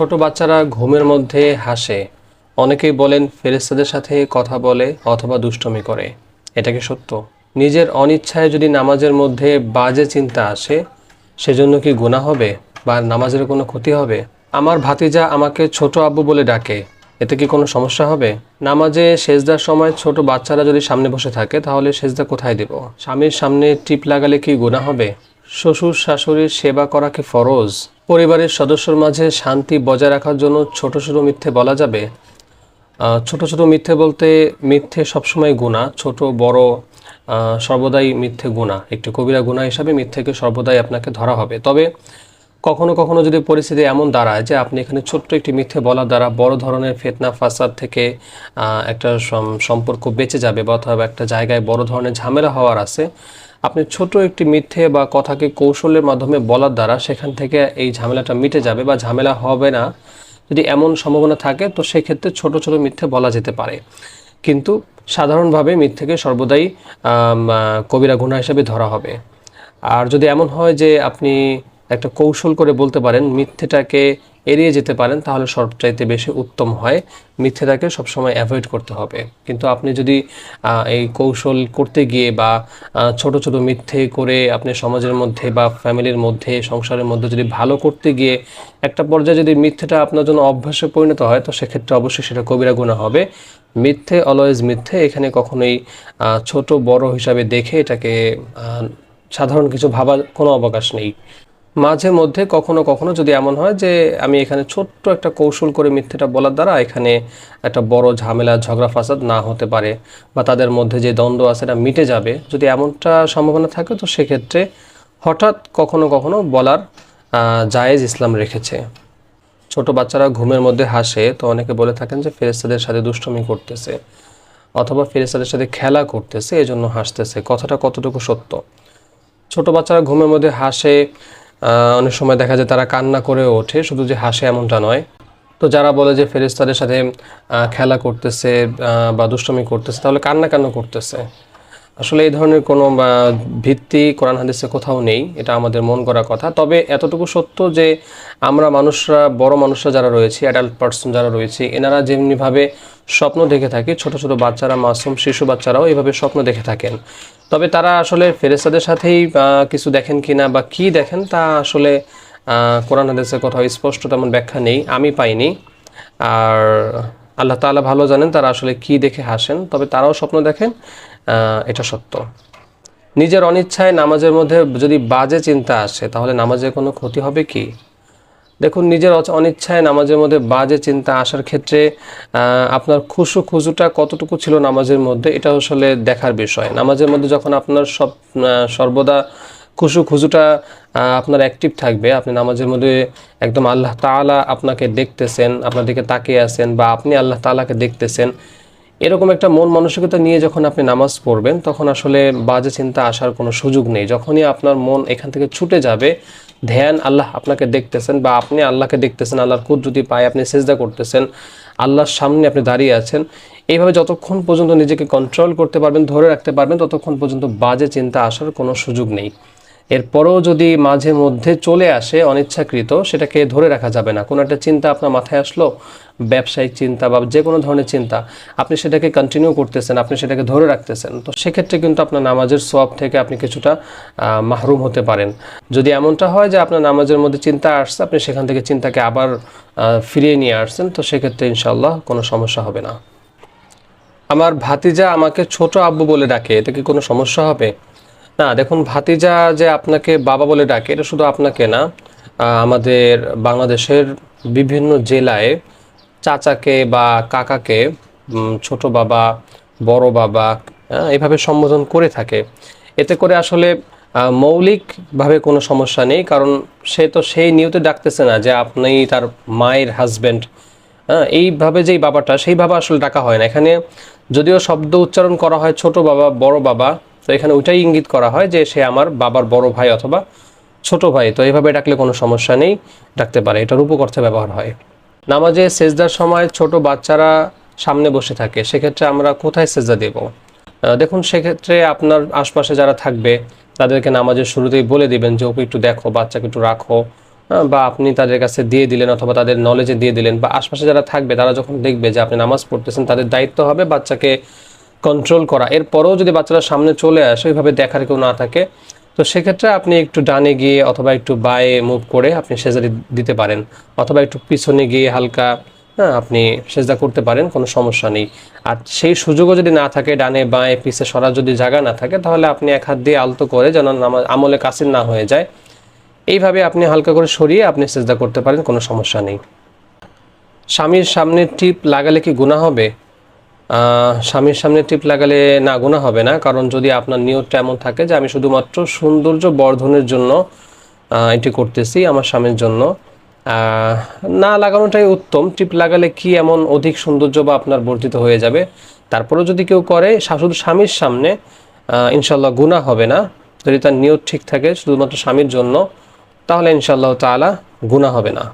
ছোট বাচ্চারা ঘুমের মধ্যে হাসে। অনেকেই বলেন ফেরেস্তাদের সাথে কথা বলে অথবা দুষ্টমি করে। এটা কি সত্য? নিজের অনিচ্ছায় যদি নামাজের মধ্যে বাজে চিন্তা আসে, সেজন্য কি গুণা হবে বা নামাজের কোনো ক্ষতি হবে? আমার ভাতিজা আমাকে ছোট আব্বু বলে ডাকে। এতে কি কোনো সমস্যা হবে? নামাজে সেজদার সময় ছোট বাচ্চারা যদি সামনে বসে থাকে, তাহলে সেজদা কোথায় দেব? স্বামীর সামনে টিপ লাগালে কি গুনাহ হবে? শ্বশুর শাশুড়ির সেবা করা কি ফরজ? পরিবারের সদস্যর মাঝে শান্তি বজায় রাখার জন্য ছোট ছোট মিথ্যে বলা যাবে? ছোট ছোট মিথ্যে বলতে মিথ্যে সবসময় গুণা, ছোট বড় সর্বদাই মিথ্যে গুণা। একটি কবিরা গুণা হিসাবে মিথ্যেকে সর্বদাই আপনাকে ধরা হবে। তবে কখনো কখনো যদি পরিস্থিতি এমন দাঁড়ায় যে আপনি এখানে ছোট্ট একটি মিথ্যে বলার দ্বারা বড় ধরনের ফেতনা, ফাসাদ থেকে একটা সম্পর্ক বেঁচে যাবে বা অথবা একটা জায়গায় বড় ধরনের ঝামেলা হওয়ার আছে আপনি ছোট একটি মিথ্যে বা কথাকে কৌশলের মাধ্যমে বলার দ্বারা সেখান থেকে এই ঝামেলাটা মিটে যাবে বা ঝামেলা হবে না। যদি এমন সম্ভাবনা থাকে, তো সেক্ষেত্রে ছোট ছোট মিথ্যে বলা যেতে পারে। কিন্তু সাধারণভাবে মিথ্যেকে সর্বদাই কবিরা গুণা হিসেবে ধরা হবে। আর যদি এমন হয় যে আপনি একটা কৌশল করে বলতে পারেন, মিথ্যেটাকে এড়িয়ে যেতে পারেন, তাহলে সবচাইতে বেশি উত্তম হয়। মিথ্যেটাকে সবসময় অ্যাভয়েড করতে হবে। কিন্তু আপনি যদি এই কৌশল করতে গিয়ে বা ছোট ছোট মিথ্যে করে আপনি সমাজের মধ্যে বা ফ্যামিলির মধ্যে, সংসারের মধ্যে যদি ভালো করতে গিয়ে একটা পর্যায়ে যদি মিথ্যেটা আপনার জন্য অভ্যাসে পরিণত হয়, তো সেক্ষেত্রে অবশ্যই সেটা কবিরা গুণা হবে। মিথ্যে অলওয়েজ মিথ্যে, এখানে কখনোই ছোট, বড় হিসাবে দেখে এটাকে সাধারণ কিছু ভাবার কোনো অবকাশ নেই। মাঝে মধ্যে কখনো কখনো যদি এমন হয় যে আমি এখানে ছোট্ট একটা কৌশল করে মিথ্যেটা বলার দ্বারা এখানে একটা বড় ঝামেলা, ঝগড়া, ফাসাদ না হতে পারে বা তাদের মধ্যে যে দ্বন্দ্ব আছে এটা মিটে যাবে, যদি এমনটা সম্ভাবনা থাকে তো সেক্ষেত্রে হঠাৎ কখনো কখনো বলার জায়েজ ইসলাম রেখেছে। ছোট বাচ্চারা ঘুমের মধ্যে হাসে, তো অনেকে বলে থাকেন যে ফেরেস্তাদের সাথে দুষ্টমি করতেছে অথবা ফেরেস্তাদের সাথে খেলা করতেছে, এজন্য হাসতেছে। কথাটা কতটুকু সত্য? ছোট বাচ্চারা ঘুমের মধ্যে হাসে অনেক সময় দেখা যায় তারা কান্না করে ওঠে, শুধু যে হাসে এমনটা নয়। তো যারা বলে যে ফেরেস্তাদের সাথে খেলা করতেছে বা দুষ্টমি করতেছে, তাহলে কান্না কান্না করতেছে? আসলে এই ধরনের কোনো ভিত্তি কোরআন হাদিসে কোথাও নেই, এটা আমাদের মন করা কথা। তবে এতটুকু সত্য যে আমরা মানুষরা, বড় মানুষরা যারা রয়েছে অ্যাডাল্ট পার্সন যারা রয়েছে, এনারা যেমনিভাবে স্বপ্ন দেখে থাকে, ছোট ছোট বাচ্চারা, মাসুম শিশু বাচ্চারাও এইভাবে স্বপ্ন দেখে থাকেন। তবে তারা আসলে ফেরেস্তাদের সাথেই কিছু দেখেন কি না বা কি দেখেন, তা আসলে কোরআন হাদিসের কোথাও স্পষ্ট তেমন ব্যাখ্যা নেই, আমি পাইনি। আর আল্লাহ তাআলা ভালো জানেন তারা আসলে কি দেখে হাসেন, তবে তারাও স্বপ্ন দেখেন এটা সত্য। নিজের অনিচ্ছায় নামাজের মধ্যে যদি বাজে চিন্তা আসে, তাহলে নামাজের কোনো ক্ষতি হবে কি? দেখুন, নিজের অনিচ্ছায় নামাজের মধ্যে বাজে চিন্তা আসার ক্ষেত্রে আপনার খুশু খুজুটা কতটুকু ছিল নামাজের মধ্যে, এটা আসলে দেখার বিষয়। নামাজের মধ্যে যখন আপনার সব সর্বদা খুশু খুজুটা আপনার অ্যাক্টিভ থাকবে। আপনি নামাজের মধ্যে একদম আল্লাহ তাআলা আপনাকে দেখতেছেন, আপনার দিকে তাকিয়ে আছেন বা আপনি আল্লাহ তালাকে দেখতেছেন। এরকম একটা মন মানসিকতা নিয়ে যখন আপনি নামাজ পড়বেন, তখন আসলে বাজে চিন্তা আসার কোনো সুযোগ নেই। যখনই আপনার মন এখান থেকে ছুটে যাবে, ধ্যান আল্লাহ আপনাকে দেখতেছেন বা আপনি আল্লাহকে দেখতেছেন, আল্লাহর কুদরতি পায়ে আপনি সেজদা করতেছেন, আল্লাহর সামনে আপনি দাঁড়িয়ে আছেন, এইভাবে যতক্ষণ পর্যন্ত নিজেকে কন্ট্রোল করতে পারবেন, ধরে রাখতে পারবেন, ততক্ষণ পর্যন্ত বাজে চিন্তা আসার কোনো সুযোগ নেই। এরপরও যদি মাঝে মধ্যে চলে আসে অনিচ্ছাকৃত, সেটাকে ধরে রাখা যাবে না। কোনো একটা চিন্তা আপনার মাথায় আসলো? ব্যবসায়িক চিন্তা বা যে কোনো ধরনের চিন্তা। আপনি সেটাকে কন্টিনিউ করতেছেন, আপনি সেটাকে ধরে রাখতেছেন। তো সেক্ষেত্রে কিন্তু আপনার নামাজের সব থেকে আপনি কিছুটা মাহরুম হতে পারেন। যদি এমনটা হয় যে আপনার নামাজের মধ্যে চিন্তা আসছে, আপনি সেখান থেকে চিন্তাকে আবার ফিরিয়ে নিয়ে আসছেন, তো সেক্ষেত্রে ইনশাল্লাহ কোনো সমস্যা হবে না। আমার ভাতিজা আমাকে ছোট আব্বু বলে ডাকে, এতে কি কোনো সমস্যা হবে? না, দেখুন, ভাতিজা যে আপনাকে বাবা বলে ডাকে, এটা শুধু আপনাকে না আমাদের বাংলাদেশের বিভিন্ন জেলায় চাচাকে বা কাকাকে ছোট বাবা, বড় বাবা এভাবে সম্বোধন করে থাকে। এতে করে আসলে মৌলিকভাবে কোনো সমস্যা নেই, কারণ সে তো সেই নিয়তে ডাকতেছে না যে আপনি তার মায়ের হাজবেন্ড হ্যাঁ এইভাবে যেই বাবাটা, সেই বাবা আসলে ডাকা হয় না। এখানে যদিও শব্দ উচ্চারণ করা হয় ছোট বাবা, বড় বাবা তো এখানে ওইটাই ইঙ্গিত করা হয় যে সে আমার বাবার বড় ভাই অথবা ছোট ভাই। তো এইভাবে ডাকলে কোনো সমস্যা নেই, ডাকতে পারে। এটার উপকর্থে ব্যবহার হয়। নামাজে সেজদার সময় ছোট বাচ্চারা সামনে বসে থাকে। সেক্ষেত্রে আমরা কোথায় সেজদা দেব? দেখুন, সেক্ষেত্রে আপনার আশপাশে যারা থাকবে, তাদেরকে নামাজের শুরুতেই বলে দিবেন যে, ওকে একটু দেখো, বাচ্চাকে একটু রাখো। বা আপনি তাদের কাছে দিয়ে দিলেন অথবা তাদের নলেজে দিয়ে দিলেন। বা আশপাশে যারা থাকবে, তারা যখন দেখবে যে আপনি নামাজ পড়তেছেন, তাদের দায়িত্ব হবে বাচ্চাকে কন্ট্রোল করা। এরপরেও যদি বাচ্চারা সামনে চলে আসে, ওইভাবে দেখার কেউ না থাকে। তো সেক্ষেত্রে আপনি একটু ডানে গিয়ে অথবা একটু বায়ে মুভ করে আপনি সেজা দি- দিতে পারেন। অথবা একটু পিছনে গিয়ে হালকা হ্যাঁ আপনি সেজদা করতে পারেন, কোনো সমস্যা নেই। আর সেই সুযোগও যদি না থাকে, ডানে বাঁয়ে পিছে সরার যদি জায়গা না থাকে, তাহলে আপনি এক হাত দিয়ে আলতো করে যেন আমলে কাসির না হয়ে যায়। এইভাবে আপনি হালকা করে সরিয়ে আপনি সেজদা করতে পারেন, কোনো সমস্যা নেই। স্বামীর সামনে টিপ লাগালে কি গুণা হবে? স্বামীর সামনে টিপ লাগালে না গুণা হবে না, কারণ যদি আপনার নিয়তটা এমন থাকে যে আমি শুধুমাত্র সৌন্দর্য বর্ধনের জন্য এটি করতেছি আমার স্বামীর জন্য না লাগানোটাই উত্তম। টিপ লাগালে কি এমন অধিক সৌন্দর্য বা আপনার বর্ধিত হয়ে যাবে? তারপরেও যদি কেউ করে শুধু স্বামীর সামনে ইনশাল্লাহ গুণা হবে না। যদি তার নিয়ত ঠিক থাকে শুধুমাত্র স্বামীর জন্য, তাহলে ইনশাল্লাহ তাআলা গুণা হবে না।